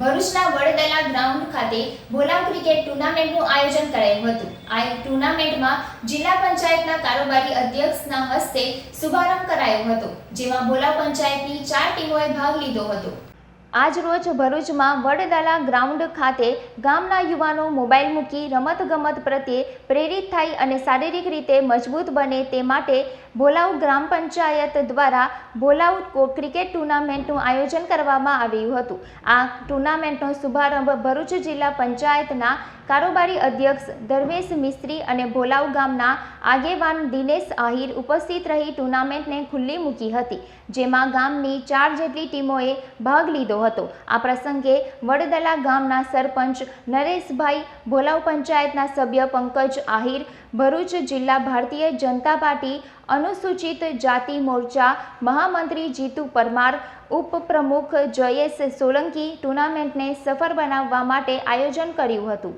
ભરૂચના વડદલા ગ્રાઉન્ડ ખાતે ભોલાવ ક્રિકેટ ટુર્નામેન્ટનું આયોજન કરાયું હતું. આ ટુર્નામેન્ટમાં જિલ્લા પંચાયતના કારોબારી અધ્યક્ષના હસ્તે શુભારંભ કરાયો હતો, જેમાં ભોલાવ પંચાયતની ચાર ટીમોએ ભાગ લીધો હતો. આજ રોજ ભરૂચમાં વડદલા ગ્રાઉન્ડ ખાતે ગામના યુવાનો મોબાઈલ મૂકી રમતગમત પ્રત્યે પ્રેરિત થાય અને શારીરિક રીતે મજબૂત બને તે માટે ભોલાવ ગ્રામ પંચાયત દ્વારા ભોલાવ ક્રિકેટ ટુર્નામેન્ટનું આયોજન કરવામાં આવ્યું હતું. આ ટુર્નામેન્ટનો શુભારંભ ભરૂચ જિલ્લા પંચાયતના કારોબારી અધ્યક્ષ ધર્મેશ મિસ્ત્રી અને ભોલાવ ગામના આગેવાન દિનેશ આહિર ઉપસ્થિત રહી ટુર્નામેન્ટને ખુલ્લી મૂકી હતી, જેમાં ગામની ચાર જેટલી ટીમોએ ભાગ લીધો હતો. આ પ્રસંગે વડદલા ગામના સરપંચ નરેશભાઈ ભોલાવ પંચાયતના સભ્ય પંકજ આહિર, ભરૂચ જિલ્લા ભારતીય જનતા પાર્ટી અનુસૂચિત જાતિ મોરચા મહામંત્રી જીતુ પરમાર, ઉપપ્રમુખ જયેશ સોલંકી ટુર્નામેન્ટને સફળ બનાવવા માટે આયોજન કર્યું હતું.